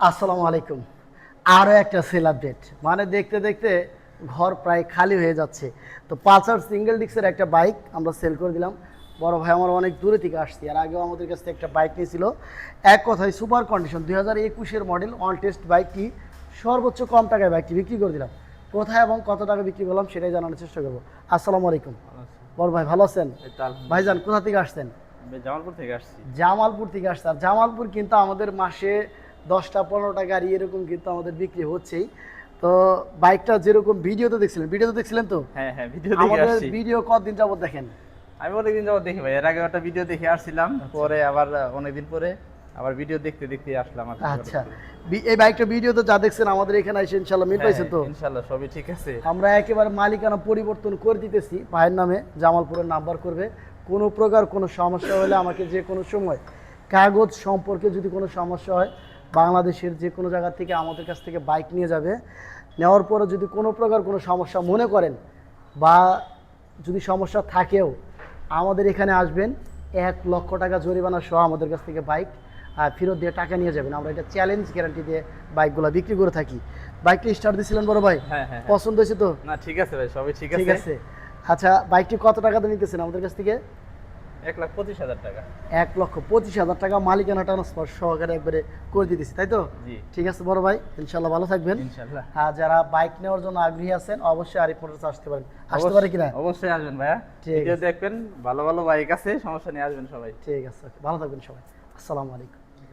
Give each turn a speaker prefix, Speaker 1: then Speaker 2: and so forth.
Speaker 1: আসসালামু আলাইকুম। আরও একটা সেল আপডেট মানে দেখতে দেখতে ঘর প্রায় খালি হয়ে যাচ্ছে। তো পালসার সিঙ্গেল ডিক্সের একটা বাইক আমরা সেল করে দিলাম। বড় ভাই আমার অনেক দূরে থেকে আসছি। আর আগেও আমাদের কাছ থেকে একটা বাইক নিয়েছিল। এক কথায় সুপার কন্ডিশন দুই হাজার একুশের মডেল অন টেস্ট বাইকটি সর্বোচ্চ কম টাকায় বাইকটি বিক্রি করে দিলাম। কোথায় এবং কত টাকা বিক্রি করলাম সেটাই জানানোর চেষ্টা করব। আসসালামু আলাইকুম। বড় ভাই ভালো আছেন। ভাইজান কোথা থেকে আসছেন?
Speaker 2: জামালপুর থেকে আসছি।
Speaker 1: জামালপুর থেকে আসছে। আর জামালপুর কিন্তু আমাদের মাসে দশটা পনেরোটা গাড়ি এরকম কিন্তু আমাদের বিক্রি হচ্ছেই। তো বাইকটা যেরকম ভিডিওতে দেখছিলেন? ভিডিওতে দেখছিলেন তো?
Speaker 2: হ্যাঁ হ্যাঁ ভিডিও
Speaker 1: আমাদের ভিডিও কতদিন যাবত দেখেন?
Speaker 2: আমি অনেকদিন যাবত দেখি ভাই এর আগে একটা ভিডিও দেখে আসছিলাম পরে আবার অনেকদিন পরে আবার ভিডিও দেখতে দেখতে আসলাম
Speaker 1: আচ্ছা। এই বাইকটা ভিডিওতে যা দেখছেন আমাদের এখানে এসে ইনশাল্লাহ মিল
Speaker 2: হ্যাঁ,
Speaker 1: পাইছেন তো?
Speaker 2: ইনশাল্লাহ সবই ঠিক আছে।
Speaker 1: আমরা একেবারে মালিকানা পরিবর্তন করে দিতেছি ভাইয়ের নামে জামালপুরের নাম্বার করবে। কোনো প্রকার কোনো সমস্যা হলে আমাকে যে কোনো সময় কাগজ সম্পর্কে যদি কোনো সমস্যা হয় বাংলাদেশের যে কোনো জায়গা থেকে আমাদের কাছ থেকে বাইক নিয়ে যাবে। নেওয়ার পরে যদি কোনো প্রকার কোনো সমস্যা মনে করেন বা যদি সমস্যা থাকেও আমাদের এখানে আসবেন এক লক্ষ টাকা জরিমানা সহ আমাদের কাছ থেকে বাইক আর ফেরত দিয়ে টাকা নিয়ে যাবেন। আমরা এটা চ্যালেঞ্জ গ্যারান্টি দিয়ে বাইকগুলো বিক্রি করে থাকি। বাইকটি স্টার্ট দিয়েছিলেন বড় ভাই?
Speaker 2: হ্যাঁ হ্যাঁ হ্যাঁ।
Speaker 1: পছন্দ হয়েছে তো?
Speaker 2: না ঠিক আছে ভাই সবই ঠিক
Speaker 1: ঠিক
Speaker 2: আছে।
Speaker 1: আছে। আচ্ছা বাইকটি কত টাকাতে নিতেছেন আমাদের কাছ থেকে?
Speaker 2: এক লাখ পঁচিশ হাজার টাকা।
Speaker 1: এক লক্ষ পঁচিশ হাজার টাকা মালিকানা ট্রান্সফার সহকারে একবারে করে দিতেছি তাই তো?
Speaker 2: জি।
Speaker 1: ঠিক আছে বড় ভাই ইনশাল্লাহ ভালো থাকবেন।
Speaker 2: ইনশাল্লাহ।
Speaker 1: আর যারা বাইক নেওয়ার জন্য আগ্রহী আছেন অবশ্যই আরিফ মোটরস আসতে পারেন। আসতে পারে কিনা?
Speaker 2: অবশ্যই আসবেন ভাইয়া।
Speaker 1: ঠিক আছে।
Speaker 2: দেখবেন ভালো ভালো বাইক আছে সমস্যা নিয়ে আসবেন সবাই।
Speaker 1: ঠিক আছে ভালো থাকবেন সবাই। আসসালামু আলাইকুম।